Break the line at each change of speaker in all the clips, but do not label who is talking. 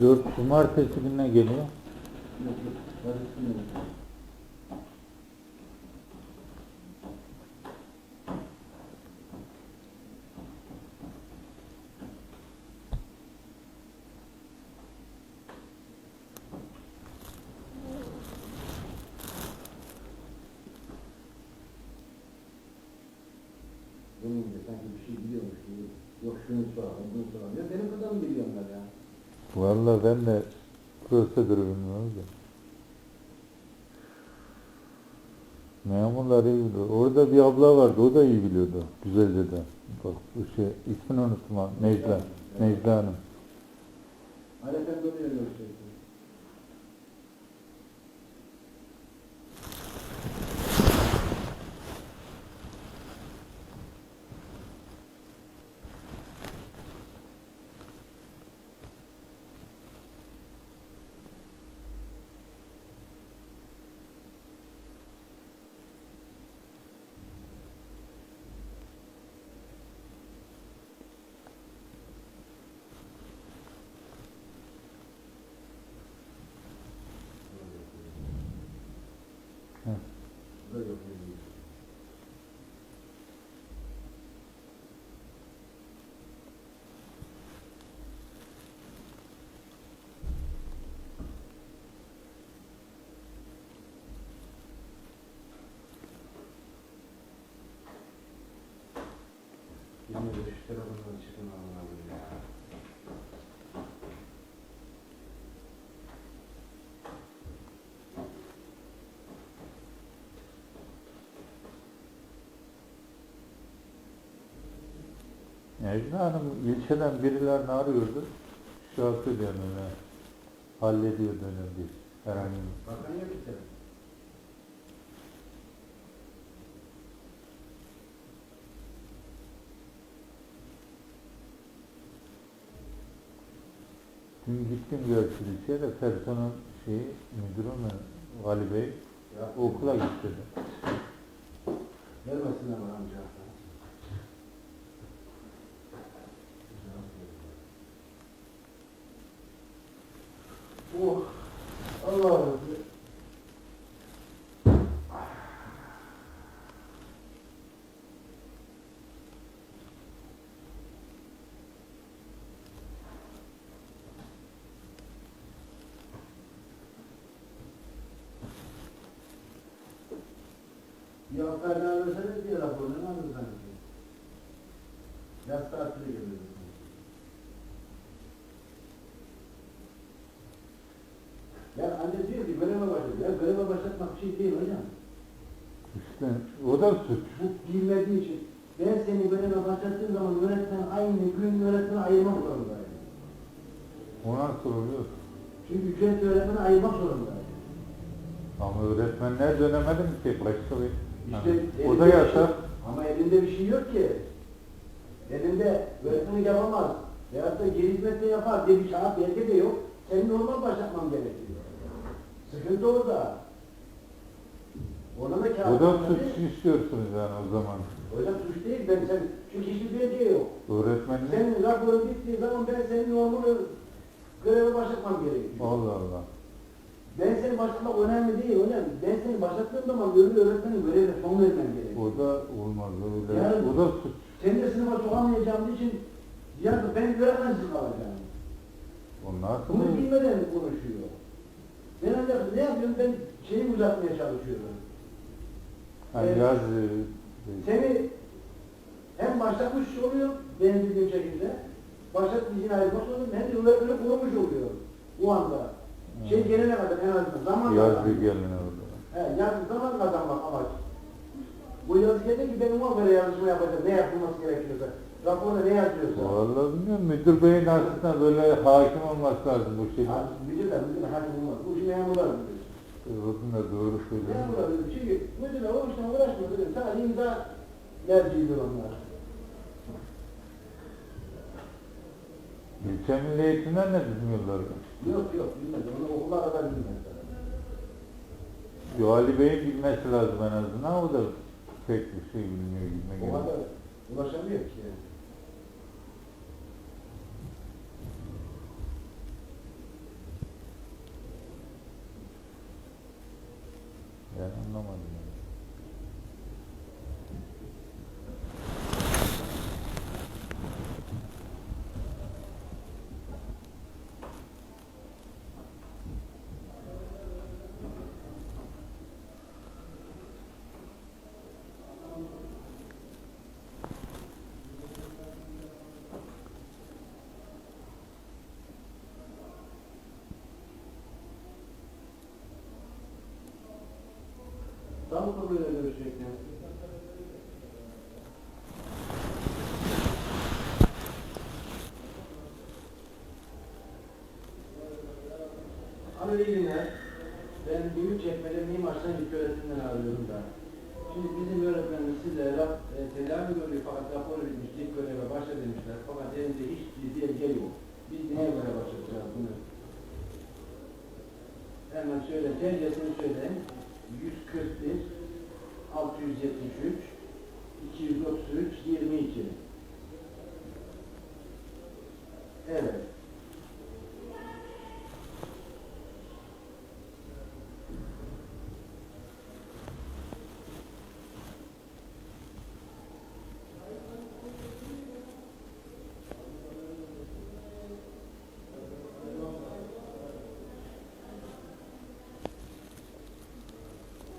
Dört cumartesi gününe geliyor
de sanki bir şey biliyormuş gibi. Yok şunu Ya benim kadar mı biliyorlar ya?
Vallahi ben de prosedürü bilmiyorum da. Memurlar iyi biliyor. Orada bir abla vardı, o da iyi biliyordu. Güzelce de. Bak bu şey, ismini unuttum ha. Necla. Necla Hanım.
Aleten dönüyor yoksa.
Necla Hanım ilçeden birilerini arıyordu. Söylüyorum öyle. Hallediyor bir herhangi bir.
Bakan yok işte.
Dün gittim ilçeye de personel şeyi müdürü mü Vali Bey okula gitti.
Vermesinler bana amca. Ya Ferda versene diye raporunu aldın sanki? Yaz tatili geliyor. Ya anne diyor ki göreve başladı. Ya göreve başlatmak bir şey değil hocam.
İşte o da suç.
Bu bilmediği için. Ben seni göreve başlattığım zaman öğretmen aynı gün öğretmeni ayırmak zorundayım.
O nasıl oluyor?
Çünkü ücret öğretmeni ayırmak zorundayım.
Ama öğretmenler dönemedi mi ki başka bir?
İşte
Yani o da yasak.
Ama elinde bir şey yok ki. Elinde öğretmenlik yapamaz. Veyahut da geri hizmette yapar diye bir şart belge de yok. Senin normal başlatman gerekiyor. Sıkıntı orada. Ona da
O
kağıt.
da suç istiyorsunuz yani o zaman.
Hocam suç değil ben sen çünkü hiçbir belge yok.
Öğretmenlik.
Senin raporun bittiği zaman ben senin normal göreve başlatmam gerekiyor.
Allah Allah.
Ben seni başlatmak önemli değil hocam. Ben seni başlattığım zaman öbür öğretmenin görevine son vermem gerekiyor.
O da olmaz öyle.
Yani-
O da suç.
Seni de sınıfa sokamayacağım için ya ben öğretmensiz kalacağım.
O nasıl
Bunu bilmeden konuşuyor. Ben ancak ne yapıyorum ben şeyi uzatmaya çalışıyorum.
Yani
Evet.
yaz e,
Seni hem başlatmış oluyor benim bildiğim şekilde. Başlatmış yine ayrılmış oluyor hem de öyle kurulmuş oluyor o anda. Şey kadar en azından zaman
yaz bir gelene orada.
He, yaz zaman kazanmak amaç. Bu yaz geldi ki benim ona göre yazışma yapacağım. Ne yapılması gerekiyorsa. Raporda ne yazıyorsa.
Vallahi bilmiyorum müdür beyin aslında böyle hakim olması lazım bu şey.
Ha, Müdür de müdür de hakim olmaz. Bu işi memurlar bilir.
Orada da doğru söylüyor.
Memurlar bilir. Çünkü müdürle o işten uğraşmıyor. Sadece imza merciidir onlar.
Milli eğitimden ne bilmiyorlar.
Yok yok bilmez. Onu okullara da bilmez.
Yo, Ali Bey'in bilmesi lazım en azından. O da pek bir şey bilmiyor
O kadar ulaşamıyor ki.
Ben anlamadım. Yani.
Kabul görüşecekler. Abi iyi günler. Ben Büyükçekmece Mimarsan İlk Öğretimden arıyorum da. Şimdi bizim öğretmenimiz size rap, e, tedavi görüyor fakat rapor edilmiş, ilk göreve başla demişler. Fakat elinde hiç ciddi belge yok. Biz neye göre başlatacağız bunu? Hemen söyle, TC'sini söyleyeyim. 141 673 233 22 Evet.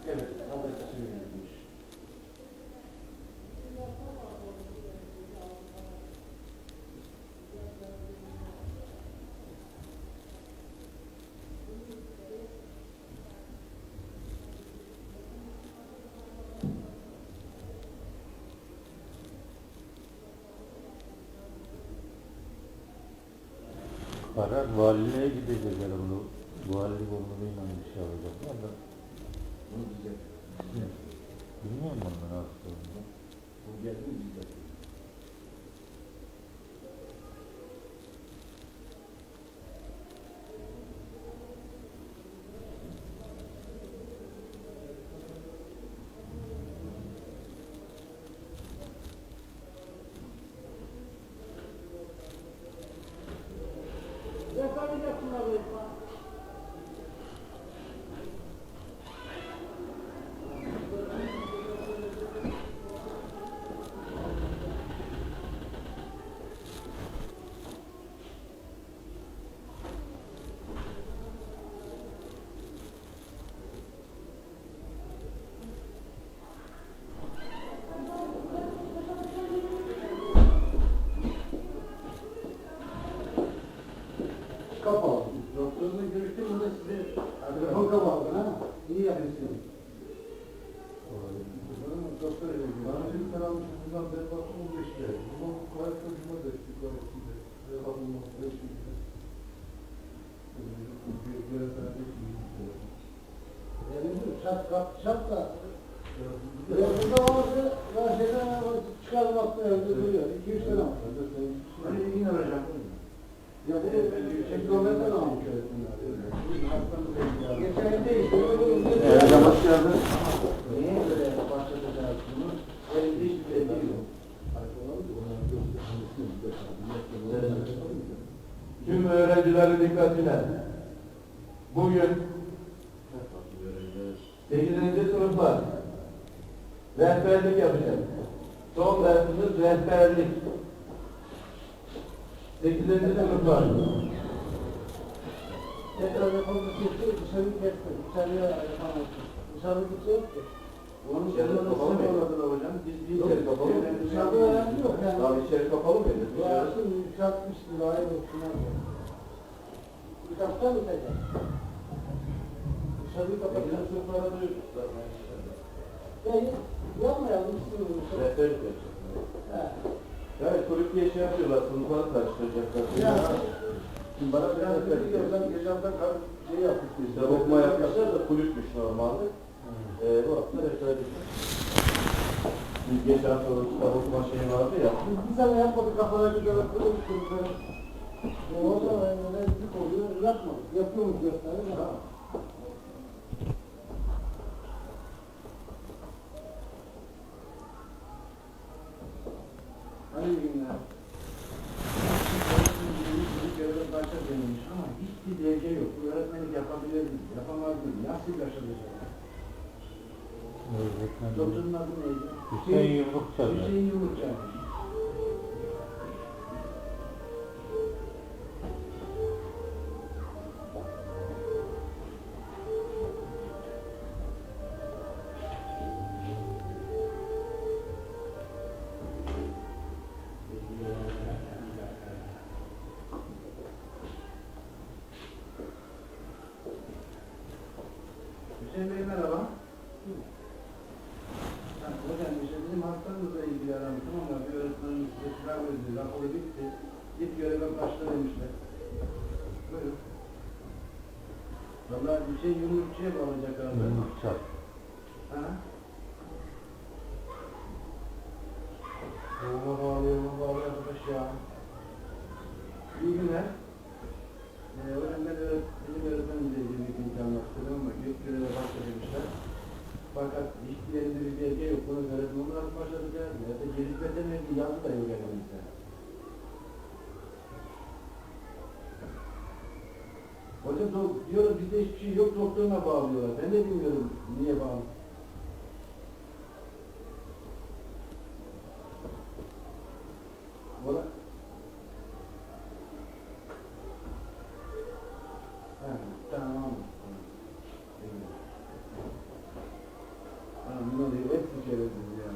Evet, adresi verilmiş.
Karar valiliğe gidecek herhalde. Valilik onuruyla bir şey alacaklar da.
Bunu bize,
Bilmiyorum nasıl olduğunu.
bu geldi mi bize? Kapalı. Doktorla görüştüm da size telefon kapalı ha. İyi yapıyorsun. Doktor diyor.
Bana şimdi sen almışsın bundan baktım 15 lira. Bundan bu kadar çocuğuma da işte de. Ve alınma 5 lira. Bir kere sana 5 lira.
Yani şart kap şart da ya burada olması ya şeyden çıkarmakta evde duruyor. 2-3 sene var.
Ben de senin
Hani yine hocam. Ya bu şey kilometre almış öğretmenler. Geçen ay değil.
Evet, hoş geldin.
Niye böyle başlatacağız bunu? Elimde hiçbir şey yok.
Tüm öğrencilerin dikkatine. Bugün 8. sınıflar rehberlik yapacak. Son dersimiz rehberlik. 8. sınıflar.
Tekrar yapalım kesin, dışarı kesin. Dışarıya yapamazsın. Dışarı gidecek ki. Onun
İçeride
yanına
kapalı mı?
sığmıyorlar hocam. Biz bir
Yok,
içeri
kapalı mı?
Dışarıda öğrenci yok yani.
Abi içeri kapalı mıydı?
Bu aslında yükseltmiş lira ayı boşuna. Mi tekrar? Dışarıyı
8.
kapatacağız.
sınıflara duyuyoruz zaten.
Ya yapmayalım.
yapacak.
He.
Evet, kulüp diye şey yapıyorlar, sınıfları karıştıracaklar.
Ya.
Şimdi bana
Ben
biraz
bir gözden geçenden şey yaptık biz.
Kitap okuma yapmışlar da kulüpmüş normalde. Ee, bu hafta rehberlik. Biz geçen hafta o kitap okuma şeyi vardı ya.
Biz bir sene yapmadık bir göre kırılmış çocukları. Orada öğrenmeler oluyor. Yapma. Yapıyormuş gösterir. Ha. Hayır günler. Başta denilmiş ama hiçbir derece yok. Bu yapabilir? Yapamaz mı? Nasıl yaşanacak? Doktorun adı neydi?
Hüseyin Yumrukçay.
Hüseyin Yumrukçay. Hüseyin Bey merhaba. Ha, Hocam işte bizim hastamızla ilgili aramıştım ama bir öğretmenimiz size sınav verdi, raporu bitti. Git göreve başla demişler. Buyurun. Valla bir şey yumrukçuya bağlayacak galiba.
Yumrukçay.
Ha? Yoğuna bağlıyor, yoğuna bağlıyor arkadaş ya. İyi günler. Ee, hocam ben öğret bizim öğretmenimle ilgili bir imkan yaptırdım ama gök göreve başla demişler. Fakat hiçbirinde bir belge öğretmen olarak başlatacağız. Ya da mi bir yazı da yok elimizde. Hocam diyorum bizde hiçbir şey yok doktoruna bağlıyorlar. Ben de bilmiyorum niye bağlı. Ola. Ha, tamam. Anam bunlar da hepsi şerefsiz ya.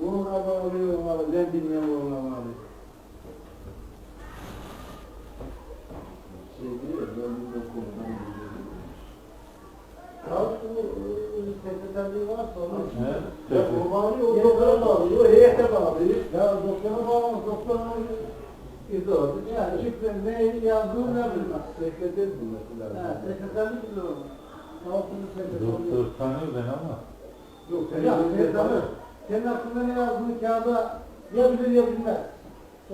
Uğur'a bağlıyor, uğur'a ben bilmiyorum uğur'a bağlıyor. Şey diyor, ben bir dokumundan biliyorum. Ya bu sekreterliği varsa onu...
Ne?
Ya o bağlıyor, o doktora bağlıyor, o heyete bağlıyor. Ya doktora bağlamaz, doktora İzah Yani şifre ne yazdığını ne bilmez. Sekreter bilmesi lazım. Ha, sekreterlik bilir onu. Altını sekreterlik.
Doktor tanıyor ben ama.
Yok, sen ya, sen tanır. Senin aklında ne yazdığını kağıda ya bilir ya bilmez.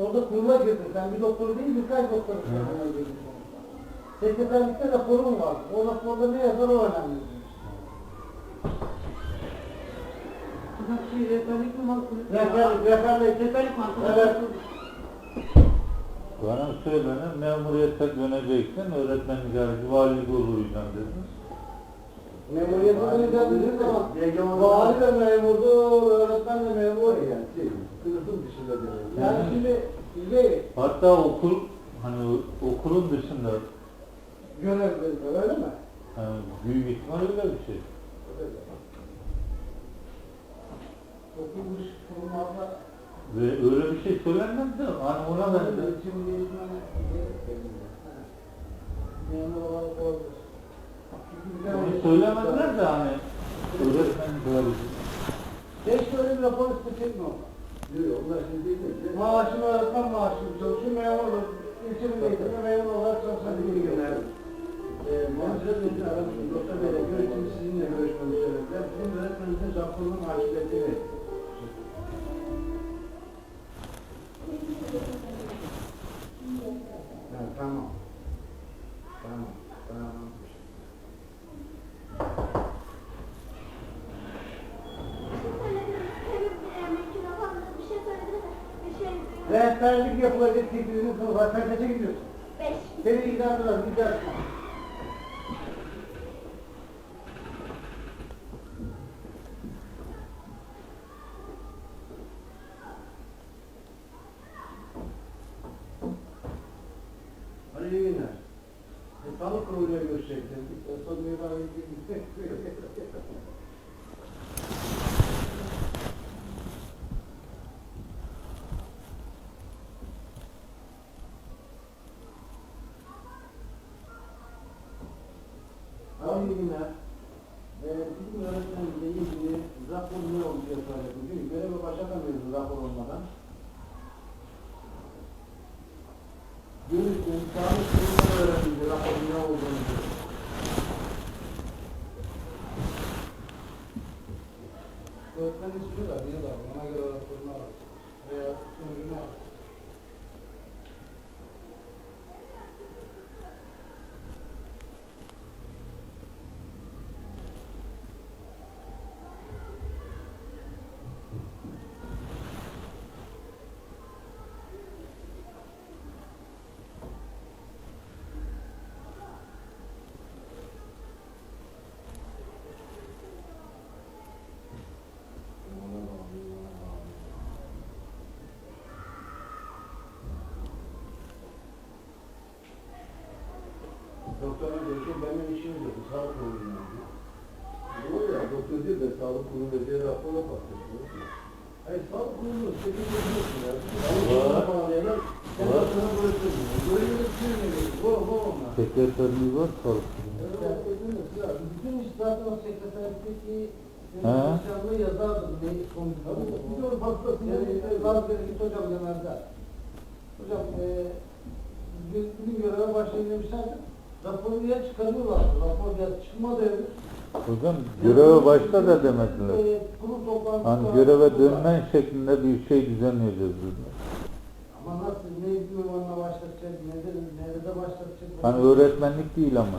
Orada kurula girdin. Sen bir doktor değil, birkaç doktor. Sekreterlikte raporun var. O raporda ne yazar o önemli.
Şey, rehberlik mi makul?
Rehberlik, rehberlik.
Rehberlik makul.
Evet.
Bana söylenen memuriyete döneceksin, öğretmenlik harici valilik oluruyla dediniz.
Memuriyete döneceğiz ama vali de memurdu, öğretmen de memur. Yani şey, sınıfın dışında demek. Yani
Yani-
şimdi bize
Hatta okul, hani okulun dışında
görev veriyor, öyle mi?
yani büyük ihtimal öyle bir şey.
Öyle. Okul dış kurumlarda
Ve öyle bir şey söylenmez de hani ona ben de
eğitim eğitmene gerek verilmiyor. Ha. Memur olarak olabilir. Çünkü bir tane-
onu söylemediler de hani öğretmenlik harici.
Keşke öyle bir rapor olsa? Yok, onlar şimdi değil mi? Maaşını öğretmen maaşını çalışıyor, memur olur. İlçenin eğitimde memur olarak çalışan bir günler. Muhasebe Bey'in aramıştı. Doktor Bey'le görüşüm sizinle görüşmemiz söylediler. Bizim öğretmenimizin raporunu maaşiletini verin. Rehberlik yapılacak tekniğinin sınıfa sen kaça gidiyorsun?
Beş.
Seni ilgilendirmez. Hadi iyi günler. E, sağlık kuruluyla görüşeceksin. E, Son bir daha Abi iyi günler. Ee, bizim öğretmenimizle ilgili rapor ne oldu diye soracaktım. Çünkü göreve başlatamıyoruz rapor olmadan. Görüştüm, sağlık kurulundan öğrenildi raporun ne olduğunu. Öğretmen ismi var, bir de ona göre raporunu al. Veya sonucunu al.
Sağlık kurulundan.
Doğru ya, doktor diyor da sağlık kurulu dediği rapora bakmış.
Hayır sağlık kurulu sekiz biliyorsun ya.
Var.
Sağlık kurulu bağlayarak sen
Var.
sana bırakıyorsun. Böyle bir şey mi? Bu bu onlar.
Sekreterliği var sağlık kurulu.
Bütün iş zaten o sekreterlikteki
He.
çalışanlığı yazardı ne sonuçta. Biliyorum hastasın. Yani vazgeçti git hocam genelde. Hocam eee gün göreve başlayın demişlerdi. Raporu diye çıkarıyorlar. Rapor diye çıkmadı henüz.
Hocam göreve başla da demediler.
Kurul toplantısı
Hani göreve dönmen şeklinde bir şey düzenleyeceğiz dediler.
Ama nasıl, ne ünvanla başlatacak, nerede, nerede başlatacak?
Hani öğretmenlik değil ama.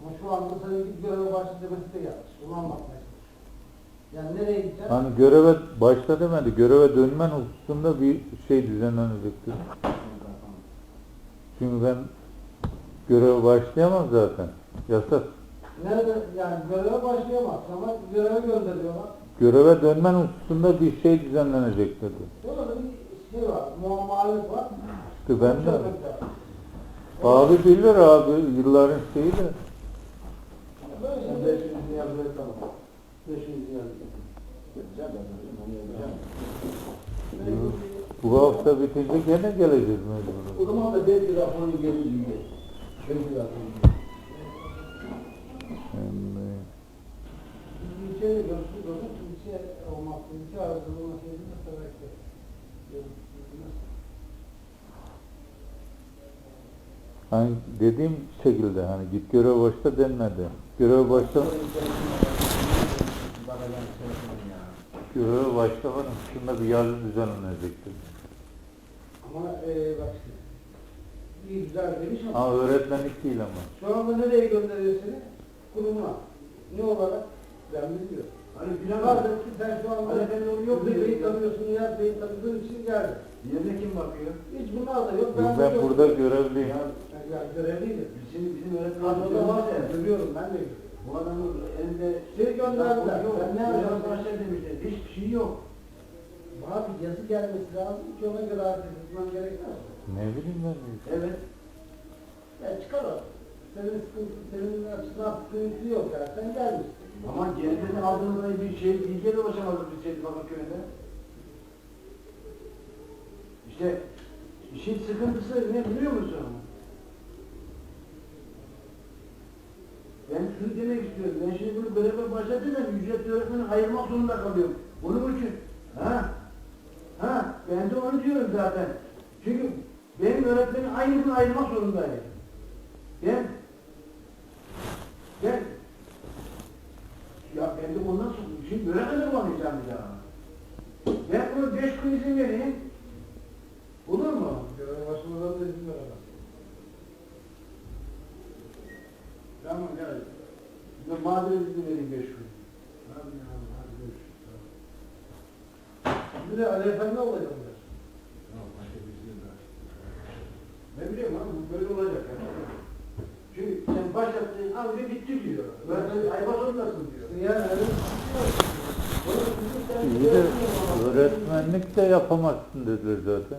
Ama şu anda sana gidip göreve başla demesi de yanlış. Onu anlatmaya. Yani nereye gideceksin?
Hani göreve başla demedi. Göreve dönmen hususunda bir şey düzenlenecekti. Çünkü ben göreve başlayamam zaten. Yasak.
Nerede, yani göreve başlayamaz ama göreve gönderiyorlar.
Göreve dönmen hususunda bir şey düzenlenecek dedi.
Orada bir şey var, muammalık var.
İşte ben de. Abi bilir abi yılların şeyi de.
Böyle
Ben
şimdi-
500 yazıyor tamam.
500 yazıyor.
Yapacağım ben hocam, onu yapacağım.
Bu hafta bitince gene geleceğiz
O
mecbur.
zaman da belki raporunu geri
hani dediğim şekilde hani git görev başla denmedi. Görev
ya.
görev başla var üstünde bir yazı düzenlenecekti.
Ama eee bak. İyi güzel demiş ama.
Ama öğretmenlik değil ama.
Şu anda nereye gönderiyor seni? Kuruma. Ne olarak? Ben bilmiyorum.
Hani plan
Vardır ki sen şu anda
Hani ben onu yok diyorum
Bey'i
ya.
tanıyorsun, Nihat Bey'i tanıdığın için geldin.
Yerine kim bakıyor?
Hiç bunlar da yok.
Ben,
de yok.
burada görevliyim.
Ya, ya görevliydim.
Bizim, bizim öğretmen
Kadroda var ya, görüyorum ben de görüyorum.
Bu adamın elinde
Seni gönderdiler.
Yok,
Ben ne yapacağım?
Başlar demişler. Hiçbir şey yok.
Bana bir yazı gelmesi lazım ki ona göre hareket etmem gerekmez.
Ne bileyim ben.
Evet.
Ya çıkar o. Senin sıkıntı, senin açısından sıkıntı yok ya. Sen gelmişsin.
Ama geldiğinde aldığımızda bir şey bilgiye de ulaşamadık biz Seyit Bakırköy'de. İşte işin sıkıntısı ne biliyor musun? Ben şunu demek istiyorum. Ben şimdi bunu göreve başladım da ücretli öğretmeni ayırmak zorunda kalıyorum. Bunun için. Ha? Ha? Ben de onu diyorum zaten. Çünkü benim öğretmeni aynı gün ayırmak zorundayım. Ben ben ya ben de ondan sonra şimdi göremez olamayacağım bir daha. Ben bunu beş gün izin vereyim. Olur mu?
Görev başlamadan da izin veremez.
Tamam gel. Ben madem izin vereyim beş gün.
Hadi ya, hadi görüşürüz. Bir de Ali Efendi olacak mı?
Tamam başka bir şey daha. Abi bu böyle olacak ya. Çünkü sen başlattın abi bitti diyor. Öğretmen ayba zorundasın diyor.
Yani öyle
İyi de öğretmenlik de yapamazsın dediler zaten.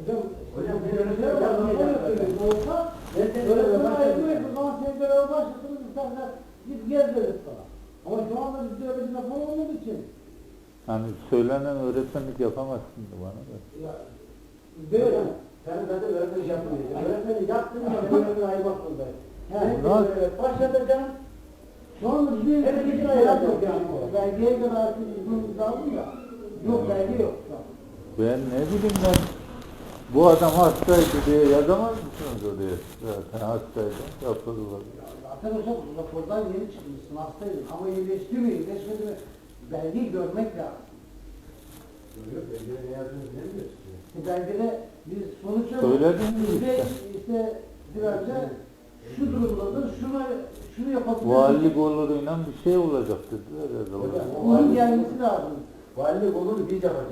Hocam,
Hocam,
bir
bir yapmayacak.
yapıyor. Olsa,
Ben
öğretmen
yani.
zaman sen göreve başlasın, de git gez deriz sana. Ama şu anda bizde öyle bir rapor olmadığı için,
Hani söylenen öğretmenlik yapamazsın bana da.
ya, böyle.
Sen zaten öğretmen iş yapmayacaksın. Öğretmeni yaptın mı öğretmeni ayırmak zorundayım.
Şu anda bizim
hiç
hayat
yok
yani. Belgeye göre artık iznimiz lazım da, yok belge yok.
Ben ne bileyim ben bu adam hastaydı diye yazamaz mısınız oraya? Zaten hastaydı. Raporu var.
Zaten hocam rapordan yeni çıkmışsın, hastaydın ama iyileşti mi, iyileşmedi mi? Belgeyi görmek lazım.
Yok, belgede ne yazdığını bilemiyorsun.
İşte belgede biz sonuçta
Söyledin mi işte?
işte dilerce şu durumdadır, şuna şunu yapabiliriz.
Valilik oluruyla bir şey olacak dediler. ya.
Hocam,
Onun gelmesi lazım.
Valilik olur biz yapacağız.